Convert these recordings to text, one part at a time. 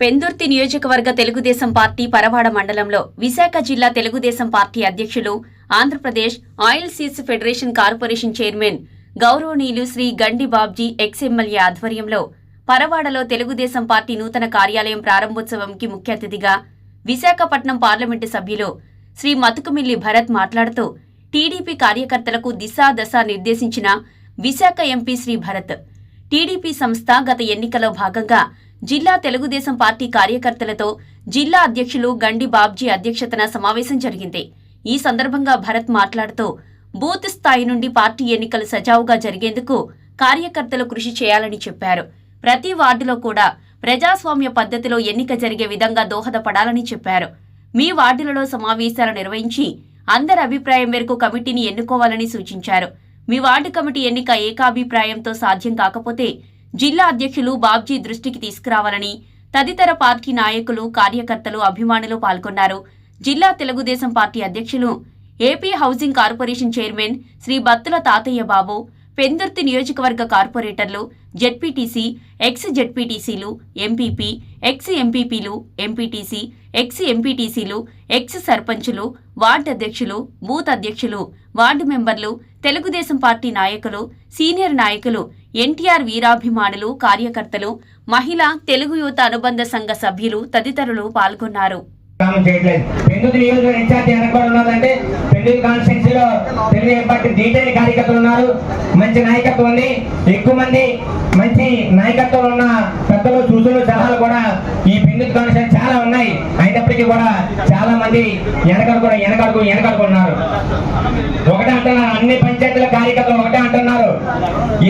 పెందుర్తి నియోజకవర్గ తెలుగుదేశం పార్టీ పరవాడ మండలంలో విశాఖ జిల్లా తెలుగుదేశం పార్టీ అధ్యక్షులు Andhra Pradesh oil seeds federation corporation chairman గౌరవనీయులు శ్రీ గండి బాబ్జీ ఎక్స్ఎమ్మెల్యే ఆధ్వర్యంలో పరవాడలో తెలుగుదేశం పార్టీ నూతన కార్యాలయం ప్రారంభోత్సవంకి ముఖ్య అతిథిగా విశాఖపట్నం పార్లమెంటు సభ్యులు శ్రీ మతుకుమిల్లి భరత్ మాట్లాడుతూ టీడీపీ కార్యకర్తలకు దిశా దశ నిర్దేశించిన విశాఖ ఎంపీ శ్రీ భరత్ టీడీపీ సంస్థ గత ఎన్నికలో భాగంగా జిల్లా తెలుగుదేశం పార్టీ కార్యకర్తలతో జిల్లా అధ్యక్షులు గండి బాబ్జీ అధ్యక్షతన సమావేశం జరిగింది. ఈ సందర్భంగా భరత్ మాట్లాడుతూ బూత్ స్థాయి నుండి పార్టీ ఎన్నికలు సజావుగా జరిగేందుకు కార్యకర్తలు కృషి చేయాలని చెప్పారు. ప్రతి వార్డులో కూడా ప్రజాస్వామ్య పద్ధతిలో ఎన్నిక జరిగే విధంగా దోహదపడాలని చెప్పారు. మీ వార్డులలో సమావేశాలు నిర్వహించి అందరి అభిప్రాయం మేరకు కమిటీని ఎన్నుకోవాలని సూచించారు. మీ వార్డు కమిటీ ఎన్నిక ఏకాభిప్రాయంతో సాధ్యం కాకపోతే జిల్లా అధ్యక్షులు బాబ్జీ దృష్టికి తీసుకురావాలని తదితర పార్టీ నాయకులు కార్యకర్తలు అభిమానులు పాల్గొన్నారు. జిల్లా తెలుగుదేశం పార్టీ అధ్యక్షులు AP housing corporation chairman Shri Battula Tatayya Babu Pendurthi నియోజకవర్గ కార్పొరేటర్లు జెడ్పీటీసీ ఎక్స్ జెడ్పీటీసీలు ఎంపీపీ ఎక్స్ ఎంపీపీలు ఎంపీటీసీ ఎక్స్ ఎంపీటీసీలు ఎక్స్ సర్పంచులు వార్డు అధ్యక్షులు బూత్ అధ్యక్షులు వార్డు మెంబర్లు తెలుగుదేశం పార్టీ నాయకులు సీనియర్ నాయకులు ఎన్టీఆర్ వీరాభిమానులు కార్యకర్తలు మహిళా తెలుగు యువత అనుబంధ సంఘ సభ్యులు తదితరులు పాల్గొన్నారు. ఇన్ఛార్జ్ ఉన్నదంటే పార్టీ కార్యకర్తలు ఉన్నారు. మంచి నాయకత్వం ఉంది. ఎక్కువ మంది మంచి నాయకత్వం ఉన్న పెద్దలు చూసులు సలహాలు కూడా ఈ పెందుతు కాన్స్టిట్యున్సీ చాలా ఉన్నాయి. అయినప్పటికీ కూడా చాలా మంది వెనకడు కూడా వెనకడుకు వెనకడుకున్నారు ఒకటే అంటున్నారు అన్ని పంచాయతీల కార్యకర్తలు ఒకటే అంటున్నారు.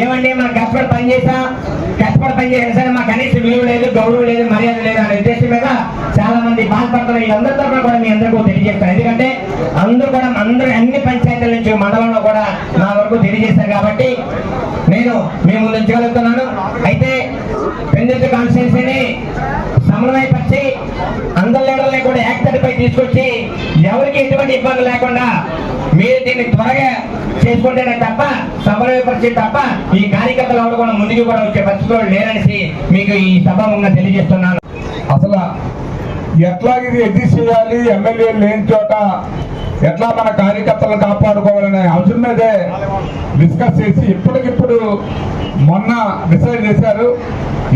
ఏమండి మనం కష్టపడి పనిచేసా కష్టపడి పని సరే మాకు కనీస విలువ లేదు గౌరవం లేదు మర్యాద లేదు అనే ఉద్దేశం మీద చాలా మంది బాధపడుతున్నారు వీళ్ళందరి తరఫున కూడా మీ అందరికీ తెలియజేస్తాను. ఎందుకంటే అందరూ కూడా అందరూ అన్ని పంచాయతీల నుంచి మండలంలో కూడా నా వరకు తెలియజేస్తారు కాబట్టి నేను మీ ముందు ఉంచగలుగుతున్నాను అయితే పెందుతు కాన్స్టిట్యూన్సీని సమన్వయపరిచి అందరి లీడర్ని కూడా యాక్టర్పై తీసుకొచ్చి ఎవరికి ఎటువంటి ఇబ్బంది లేకుండా మీరు దీన్ని త్వరగా చేసుకుంటేనే తప్ప సమన్వయపరిచి తప్ప ఈ కార్యకర్తలు ఎవరు కూడా ముందుకు కూడా వచ్చే పరిస్థితులు లేరనేసి మీకు ఈ సభాముఖంగా తెలియజేస్తున్నాను. అసలు ఎట్లా ఇది ఎగ్జిస్ట్ చేయాలి? ఎమ్మెల్యే లేని చోట ఎట్లా మన కార్యకర్తలను కాపాడుకోవాలనే అంశం మీదే డిస్కస్ చేసి ఇప్పటికిప్పుడు మొన్న డిసైడ్ చేశారు.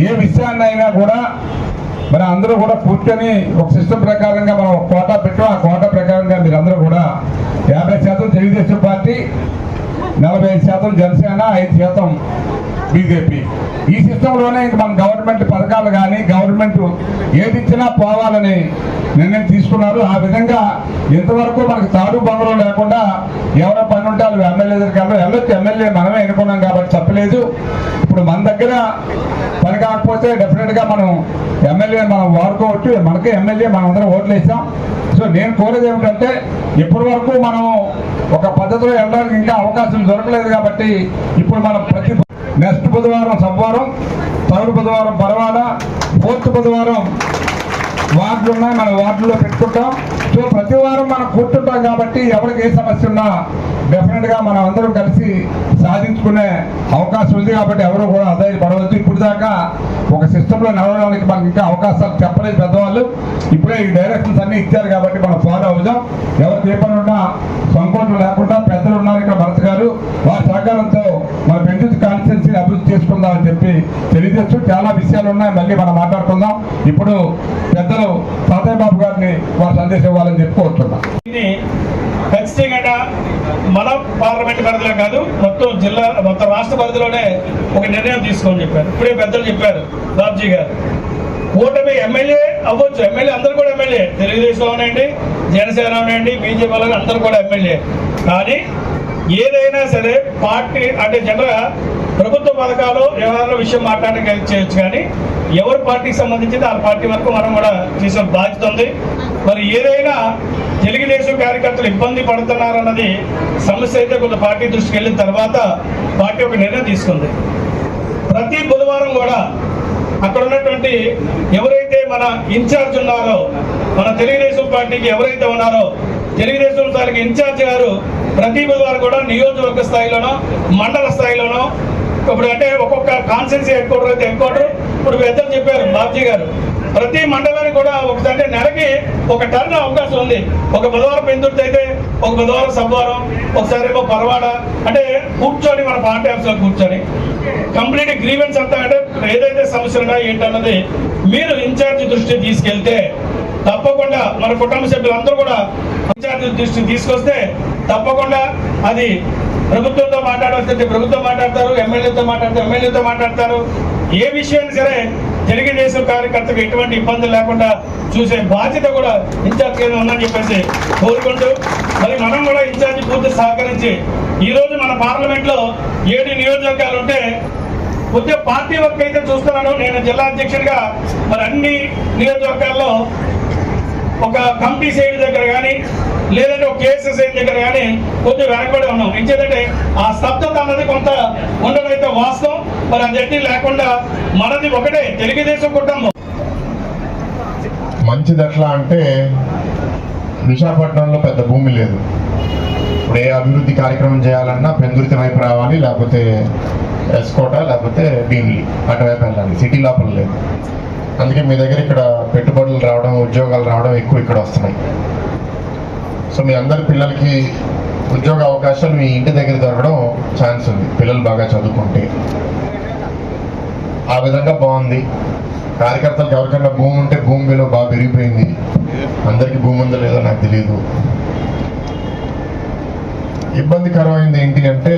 ఏ విషయాన్ని అయినా కూడా మరి అందరూ కూడా కూర్చొని ఒక సిస్టమ్ ప్రకారంగా మనం ఒక కోటా పెట్టాం. ఆ కోటా ప్రకారంగా మీరు అందరూ కూడా యాభై శాతం తెలుగుదేశం పార్టీ నలభై ఐదు శాతం జనసేన ఐదు శాతం బీజేపీ. ఈ సిస్టంలోనే ఇంక మన గవర్నమెంట్ పథకాలు కానీ గవర్నమెంట్ ఏది ఇచ్చినా పోవాలని నిర్ణయం తీసుకున్నారు. ఆ విధంగా ఇంతవరకు మనకు తాడు బంగళం లేకుండా ఎవరో పని ఉంటే వాళ్ళు ఎమ్మెల్యే దగ్గర వెళ్ళరు. వెళ్ళొచ్చు ఎమ్మెల్యే మనమే ఎన్నుకున్నాం కాబట్టి చెప్పలేదు. ఇప్పుడు మన దగ్గర పని కాకపోతే డెఫినెట్గా మనం ఎమ్మెల్యే మనం వాడుకోవచ్చు. మనకే ఎమ్మెల్యే మనం అందరం ఓట్లు వేసాం. సో నేను కోరేది ఏమిటంటే ఇప్పటి వరకు మనం ఒక పద్ధతిలో వెళ్ళడానికి ఇంకా అవకాశం దొరకలేదు కాబట్టి ఇప్పుడు మనం ప్రతి నెక్స్ట్ బుధవారం సోమవారం థర్డ్ బుధవారం పరవాడ ఫోర్త్ బుధవారం వార్డులు ఉన్నాయి మన వార్డులో పెట్టుకుంటాం. సో ప్రతి వారం మనం కూర్చుంటాం కాబట్టి ఎవరికి ఏ సమస్య ఉన్నా డెఫినెట్గా మనం అందరం కలిసి సాధించుకునే అవకాశం ఉంది కాబట్టి ఎవరు కూడా అదే పడవద్దు. ఇప్పుడు దాకా ఒక సిస్టంలో నడవడానికి మనకి ఇంకా అవకాశాలు చెప్పలేదు పెద్దవాళ్ళు. ఇప్పుడే ఈ డైరెక్షన్స్ అన్ని ఇచ్చారు కాబట్టి మనం ఫాలో అవుదాం. ఎవరికి ఏ పని ఉన్నా సంకోచం లేకుండా పెద్దలు ఉన్నారు ఇక్కడ భరత్ గారు. వారి సహకారంతో మన పెంచు చేసుకుందాం అని చెప్పి తెలియజేస్తూ చాలా విషయాలు ఉన్నాయి మళ్ళీ మనం మాట్లాడుకుందాం. ఇప్పుడు పెద్దలు తాతయ్య బాబు గారిని వారి సందేశం ఇవ్వాలని చెప్పి ఖచ్చితంగా మన పార్లమెంట్ పరిధిలో కాదు మొత్తం జిల్లా మొత్తం రాష్ట్ర పరిధిలోనే ఒక నిర్ణయం తీసుకోమని చెప్పారు. ఇప్పుడే పెద్దలు చెప్పారు బాబ్జీ గారు. కూటమి ఎమ్మెల్యే అవ్వచ్చు. ఎమ్మెల్యే అందరూ కూడా ఎమ్మెల్యే. తెలుగుదేశం అవనండి జనసేన అవనండి బీజేపీ వాళ్ళు అందరూ కూడా ఎమ్మెల్యే. కానీ ఏదైనా సరే పార్టీ అంటే జనరల్గా ప్రభుత్వ పథకాలు వ్యవహారాల విషయం మాట్లాడడం చేయొచ్చు కానీ ఎవరి పార్టీకి సంబంధించింది ఆ పార్టీ వరకు మనం కూడా చేసిన బాధ్యత ఉంది. మరి ఏదైనా తెలుగుదేశం కార్యకర్తలు ఇబ్బంది పడుతున్నారన్నది సమస్య అయితే కొంత పార్టీ దృష్టికి వెళ్ళిన తర్వాత పార్టీ ఒక నిర్ణయం తీసుకుంది. ప్రతి బుధవారం కూడా అక్కడ ఉన్నటువంటి ఎవరైతే మన ఇన్ఛార్జ్ ఉన్నారో మన తెలుగుదేశం పార్టీకి ఎవరైతే ఉన్నారో తెలుగుదేశం తాలూకు ఇన్ఛార్జ్ గారు ప్రతి బుధవారం కూడా నియోజకవర్గ స్థాయిలోనో మండల స్థాయిలోనో ఇప్పుడు అంటే ఒక్కొక్క కాన్సెన్సీ హెడ్ క్వార్టర్ అయితే హెడ్ క్వార్టర్ ఇప్పుడు పెద్దలు చెప్పారు బాబ్జీ గారు. ప్రతి మండలానికి కూడా ఒకసారి నెలకి ఒక టర్న్ అవకాశం ఉంది. ఒక బుధవారం పెందుర్తి అయితే ఒక బుధవారం సబ్వారం ఒకసారి ఏమో పరవాడ. అంటే కూర్చొని మన పార్టీ ఆఫీస్లో కూర్చొని. కంప్లీట్ గ్రీవెన్స్ అంతా అంటే ఏదైతే సమస్యలు ఏంటన్నది మీరు ఇన్ఛార్జ్ దృష్టి తీసుకెళ్తే తప్పకుండా మన కుటుంబ సభ్యులందరూ కూడా ఇన్ఛార్జ్ దృష్టిని తీసుకొస్తే తప్పకుండా అది ప్రభుత్వంతో మాట్లాడవలసింది ప్రభుత్వం మాట్లాడతారు ఎమ్మెల్యేతో మాట్లాడతారు ఎమ్మెల్యేతో మాట్లాడతారు. ఏ విషయాన్ని సరే తెలుగుదేశం కార్యకర్తకు ఎటువంటి ఇబ్బందులు లేకుండా చూసే బాధ్యత కూడా ఇన్ఛార్జ్ కింద ఉందని చెప్పేసి కోరుకుంటూ మరి మనం కూడా ఇన్ఛార్జ్ పూర్తి సహకరించి ఈ రోజు మన పార్లమెంట్లో ఏడు నియోజకవర్గాలు ఉంటే కొద్దిగా పార్టీ వర్క్ అయితే చూస్తున్నాను. నేను జిల్లా అధ్యక్షుడిగా మరి అన్ని నియోజకవర్గాల్లో ఒక కమిటీ సైడ్ దగ్గర కానీ లేదంటే ఒక కేసెస్ దగ్గర కానీ కొద్దిగా వెనకబడి ఉన్నాం. ఎందుకంటే ఆ స్తబ్దత అన్నది కొంత ఉండడైతే వాస్తవం. మరి అది లేకుండా మనది ఒకటే తెలుగుదేశం కుటుంబం. మంచిదట్లా అంటే విశాఖపట్నంలో పెద్ద భూమి లేదు. ఇప్పుడు ఏ అభివృద్ధి కార్యక్రమం చేయాలన్నా పెందుర్తి వైపు రావాలి లేకపోతే ఎస్కోట లేకపోతే భీమిలి అటువైపు వెళ్ళాలి. సిటీ లోపల లేదు. అందుకే మీ దగ్గర ఇక్కడ పెట్టుబడులు రావడం ఉద్యోగాలు రావడం ఎక్కువ ఇక్కడ వస్తున్నాయి. సో మీ అందరి పిల్లలకి ఉద్యోగ అవకాశాలు మీ ఇంటి దగ్గర దొరకడం ఛాన్స్ ఉంది. పిల్లలు బాగా చదువుకుంటే. ఆ విధంగా బాగుంది. కార్యకర్తలకు ఎవరికైనా భూమి ఉంటే భూమి విలువ బాగా పెరిగిపోయింది. అందరికీ భూమి ఉందో లేదో నాకు తెలియదు ఇబ్బందికరమైంది ఏంటి అంటే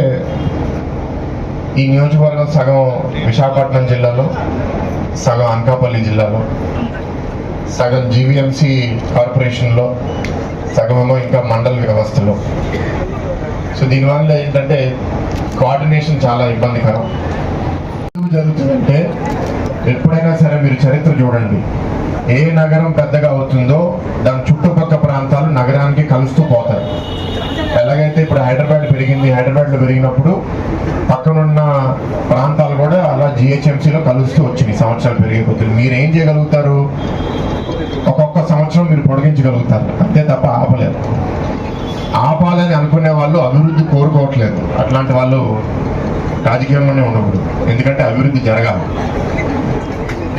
ఈ నియోజకవర్గం సగం విశాఖపట్నం జిల్లాలో సగం అనకాపల్లి జిల్లాలో సగం జీవీఎంసీ కార్పొరేషన్లో సగమేమో ఇంకా మండల వ్యవస్థలో. సో దీనివల్ల ఏంటంటే కోఆర్డినేషన్ చాలా ఇబ్బందికరం. జరుగుతుందంటే ఎప్పుడైనా సరే మీరు చరిత్ర చూడండి. ఏ నగరం పెద్దగా అవుతుందో దాని చుట్టుపక్క ప్రాంతాలు నగరానికి కలుస్తూ పోతాయి. ఎలాగైతే ఇప్పుడు హైదరాబాద్ పెరిగింది హైదరాబాద్లో పెరిగినప్పుడు పక్కనున్న ప్రాంతాలు కూడా అలా జిహెచ్ఎంసీలో కలుస్తూ వచ్చినాయి. సంవత్సరాలు పెరిగిపోతుంది మీరు ఏం చేయగలుగుతారు? ఒక్కొక్క సంవత్సరం మీరు పొడిగించగలుగుతారు. అంతే తప్ప ఆపలేదు ఆపాలని అనుకునే వాళ్ళు అభివృద్ధి కోరుకోవట్లేదు. అట్లాంటి వాళ్ళు రాజకీయంలోనే ఉండకూడదు. ఎందుకంటే అభివృద్ధి జరగాలి.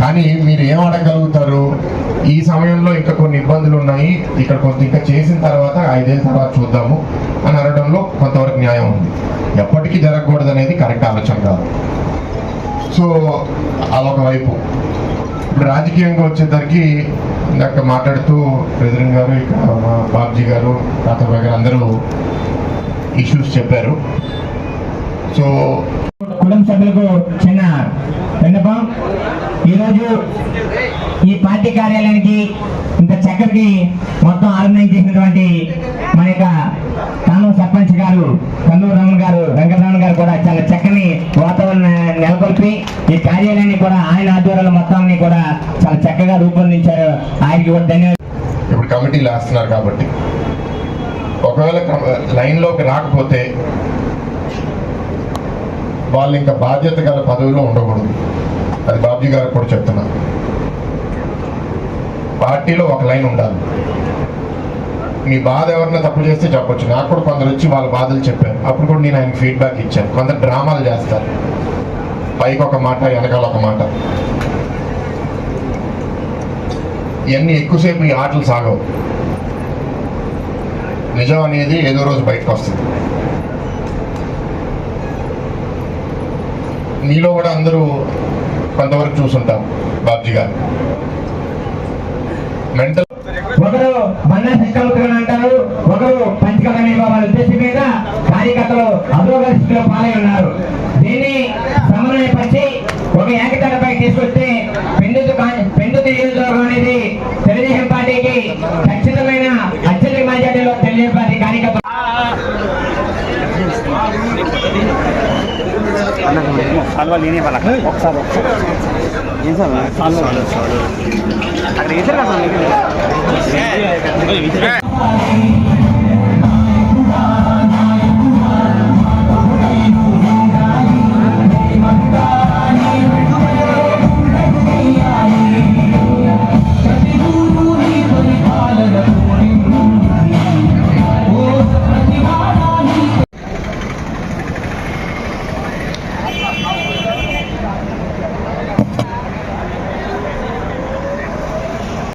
కానీ మీరు ఏం అడగలుగుతారు ఈ సమయంలో ఇంకా కొన్ని ఇబ్బందులు ఉన్నాయి. ఇక్కడ కొంత ఇంకా చేసిన తర్వాత ఐదేళ్ళ తర్వాత చూద్దాము అని అనడంలో కొంతవరకు న్యాయం ఉంది. ఎప్పటికీ జరగకూడదు అనేది కరెక్ట్ ఆలోచన కాదు. సో అదొక వైపు. ఇప్పుడు రాజకీయంగా వచ్చేసరికి ఇందాక మాట్లాడుతూ ప్రెసిడెంట్ గారు ఇక్కడ మా బాబ్జీ గారు తాతబాయ్ గారు అందరూ ఇష్యూస్ చెప్పారు. సో కుటుంబ సభ్యులకు చిన్న విన్నపం ఈరోజు ఈ పార్టీ కార్యాలయానికి ఇంత చక్కటి మొత్తం ఆర్గనైజ్ చేసినటువంటి మన యొక్క తాను సర్పంచ్ గారు కందూరు రమణ గారు వెంకటరమణ గారు కూడా చాలా చక్కని వాతావరణం నెలకొల్పి ఈ కార్యాలయాన్ని కూడా ఆయన మొత్తాన్ని కూడా చాలా చక్కగా రూపొందించారు. ఆయనకి కూడా ధన్యవాదాలు. ఇప్పుడు కమిటీలు వేస్తున్నారు కాబట్టి. ఒకవేళ లైన్లోకి రాకపోతే వాళ్ళు ఇంకా బాధ్యత గల పదవిలో ఉండకూడదు. అది బాబ్జీ గారు కూడా చెప్తున్నా. పార్టీలో ఒక లైన్ ఉండాలి. మీ బాధ ఎవరైనా తప్పు చేస్తే చెప్పొచ్చు. నాకు కూడా కొందరు వచ్చి వాళ్ళ బాధలు చెప్పారు. అప్పుడు కూడా నేను ఆయన ఫీడ్బ్యాక్ ఇచ్చాను. కొందరు డ్రామాలు చేస్తారు. పైకి ఒక మాట వెనకాల ఒక మాట. ఇవన్నీ ఎక్కువసేపు ఈ ఆటలు సాగవు. నిజం అనేది ఏదో రోజు బయటకు వస్తుంది. నీలో కూడా అందరూ కొంతవరకు చూసుంటాం బాబ్జీ గారు. మెంటల్ ఒకరు బండా శిక్షాలు అంటారు ఒకరు పంచకలని వాళ్ళ ఉద్దేశం మీద కార్యకర్తలు అధోగతిలో పాలై ఉన్నారు. సాల్వా లేని వాళ్ళ ఒకసారి ఏం సార్ సాల్వా అక్కడ వేసారు కదా సార్ మీకు?